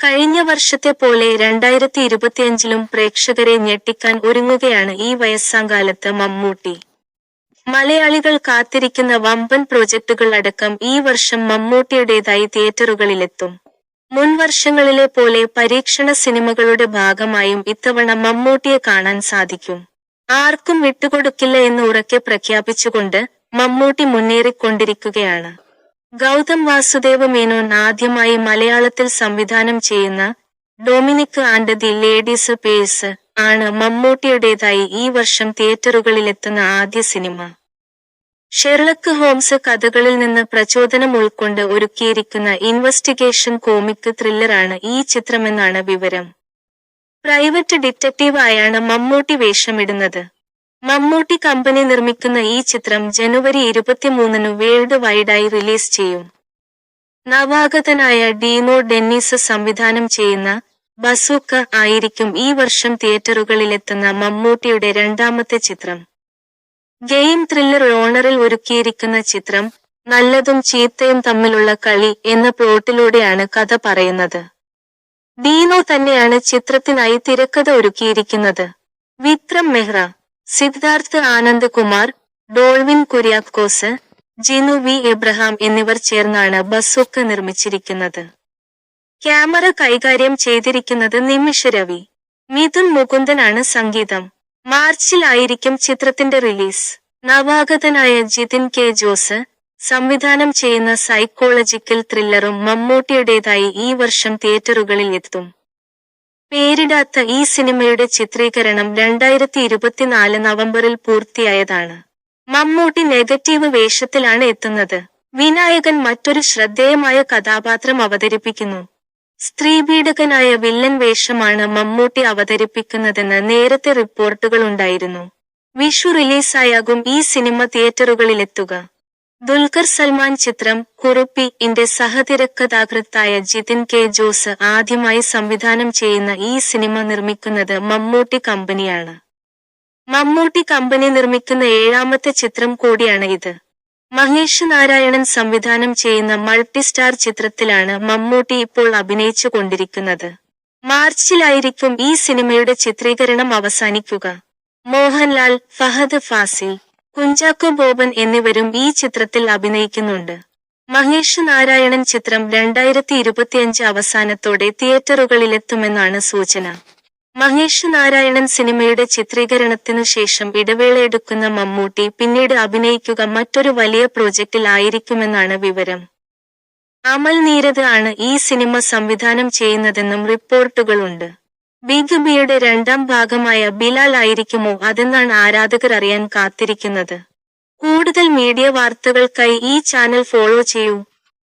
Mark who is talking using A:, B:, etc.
A: കഴിഞ്ഞ വർഷത്തെ പോലെ രണ്ടായിരത്തി ഇരുപത്തിയഞ്ചിലും പ്രേക്ഷകരെ ഞെട്ടിക്കാൻ ഒരുങ്ങുകയാണ് ഈ വയസ്സാങ്കാലത്ത് മമ്മൂട്ടി. മലയാളികൾ കാത്തിരിക്കുന്ന വമ്പൻ പ്രോജക്ടുകൾ അടക്കം ഈ വർഷം മമ്മൂട്ടിയുടേതായി തിയേറ്ററുകളിലെത്തും. മുൻ വർഷങ്ങളിലെ പോലെ പരീക്ഷണ സിനിമകളുടെ ഭാഗമായും ഇത്തവണ മമ്മൂട്ടിയെ കാണാൻ സാധിക്കും. ആർക്കും വിട്ടുകൊടുക്കില്ല എന്ന് ഉറക്കെ പ്രഖ്യാപിച്ചുകൊണ്ട് മമ്മൂട്ടി മുന്നേറിക്കൊണ്ടിരിക്കുകയാണ്. ഗൗതം വാസുദേവ മേനോൻ ആദ്യമായി മലയാളത്തിൽ സംവിധാനം ചെയ്യുന്ന Dominic and the ladies purse ആണ് മമ്മൂട്ടിയുടേതായി ഈ വർഷം തിയേറ്ററുകളിലെത്തുന്ന ആദ്യ സിനിമ. ഷെർലക്ക് ഹോംസ് കഥകളിൽ നിന്ന് പ്രചോദനം ഉൾക്കൊണ്ട് ഒരുക്കിയിരിക്കുന്ന ഇൻവെസ്റ്റിഗേഷൻ കോമിക് ത്രില്ലറാണ് ഈ ചിത്രമെന്നാണ് വിവരം. പ്രൈവറ്റ് ഡിറ്റക്റ്റീവായാണ് മമ്മൂട്ടി വേഷമിടുന്നത്. മമ്മൂട്ടി കമ്പനി നിർമ്മിക്കുന്ന ഈ ചിത്രം ജനുവരി ഇരുപത്തിമൂന്നിന് വേൾഡ് വൈഡായി റിലീസ് ചെയ്യും. നവാഗതനായ ഡീനോ ഡെന്നിസ് സംവിധാനം ചെയ്യുന്ന ബസൂക്ക ആയിരിക്കും ഈ വർഷം തിയേറ്ററുകളിലെത്തുന്ന മമ്മൂട്ടിയുടെ രണ്ടാമത്തെ ചിത്രം. ഗെയിം ത്രില്ലർ ഓണറിൽ ഒരുക്കിയിരിക്കുന്ന ചിത്രം നല്ലതും ചീത്തയും തമ്മിലുള്ള കളി എന്ന പ്ലോട്ടിലൂടെയാണ് കഥ പറയുന്നത്. ഡീനോ തന്നെയാണ് ചിത്രത്തിനായി തിരക്കഥ ഒരുക്കിയിരിക്കുന്നത്. വിക്രം മെഹ്റ സിദ്ധാർത്ഥ് ആനന്ദ് കുമാർ ഡോൾവിൻ കുര്യാക്കോസ് ജിനു വി എബ്രഹാം എന്നിവർ ചേർന്നാണ് ബസ്സൊക്കെ നിർമ്മിച്ചിരിക്കുന്നത്. ക്യാമറ കൈകാര്യം ചെയ്തിരിക്കുന്നത് നിമിഷ രവി. മിഥുൻ മുകുന്ദനാണ് സംഗീതം. മാർച്ചിലായിരിക്കും ചിത്രത്തിന്റെ റിലീസ്. നവാഗതനായ ജിതിൻ കെ ജോസ് സംവിധാനം ചെയ്യുന്ന സൈക്കോളജിക്കൽ ത്രില്ലറും മമ്മൂട്ടിയുടേതായി ഈ വർഷം തിയേറ്ററുകളിൽ എത്തും. പേരിടാത്ത ഈ സിനിമയുടെ ചിത്രീകരണം രണ്ടായിരത്തി ഇരുപത്തിനാല് നവംബറിൽ പൂർത്തിയായതാണ്. മമ്മൂട്ടി നെഗറ്റീവ് വേഷത്തിലാണ് എത്തുന്നത്. വിനായകൻ മറ്റൊരു ശ്രദ്ധേയമായ കഥാപാത്രം അവതരിപ്പിക്കുന്നു. സ്ത്രീപീഡകനായ വില്ലൻ വേഷമാണ് മമ്മൂട്ടി അവതരിപ്പിക്കുന്നതെന്ന് നേരത്തെ റിപ്പോർട്ടുകൾ ഉണ്ടായിരുന്നു. വിഷു റിലീസായാകും ഈ സിനിമ തിയേറ്ററുകളിലെത്തുക. ദുൽഖർ സൽമാൻ ചിത്രം കുറുപ്പി ഇന്റെ സഹതിരക്കഥാകൃത്തായ ജിതിൻ കെ ജോസ് ആദ്യമായി സംവിധാനം ചെയ്യുന്ന ഈ സിനിമ നിർമ്മിക്കുന്നത് മമ്മൂട്ടി കമ്പനിയാണ്. മമ്മൂട്ടി കമ്പനി നിർമ്മിക്കുന്ന ഏഴാമത്തെ ചിത്രം കൂടിയാണ് ഇത്. മഹേഷ് നാരായണൻ സംവിധാനം ചെയ്യുന്ന മൾട്ടി സ്റ്റാർ ചിത്രത്തിലാണ് മമ്മൂട്ടി ഇപ്പോൾ അഭിനയിച്ചു കൊണ്ടിരിക്കുന്നത്. മാർച്ചിലായിരിക്കും ഈ സിനിമയുടെ ചിത്രീകരണം അവസാനിക്കുക. മോഹൻലാൽ ഫഹദ് ഫാസിൽ കുഞ്ചാക്കോ ബോബൻ എന്നിവരും ഈ ചിത്രത്തിൽ അഭിനയിക്കുന്നുണ്ട്. മഹേഷ് നാരായണൻ ചിത്രം രണ്ടായിരത്തി ഇരുപത്തിയഞ്ച് അവസാനത്തോടെ തിയേറ്ററുകളിലെത്തുമെന്നാണ് സൂചന. മഹേഷ് നാരായണൻ സിനിമയുടെ ചിത്രീകരണത്തിനു ശേഷം ഇടവേളയെടുക്കുന്ന മമ്മൂട്ടി പിന്നീട് അഭിനയിക്കുക മറ്റൊരു വലിയ പ്രോജക്റ്റിൽ ആയിരിക്കുമെന്നാണ് വിവരം. അമൽ നീരത് ആണ് ഈ സിനിമ സംവിധാനം ചെയ്യുന്നതെന്നും റിപ്പോർട്ടുകളുണ്ട്. ബിഗ് രണ്ടാം ഭാഗമായ ബിലാൽ ആയിരിക്കുമോ അതെന്നാണ് ആരാധകർ അറിയാൻ കാത്തിരിക്കുന്നത്. കൂടുതൽ മീഡിയ വാർത്തകൾക്കായി ഈ ചാനൽ ഫോളോ ചെയ്യൂ.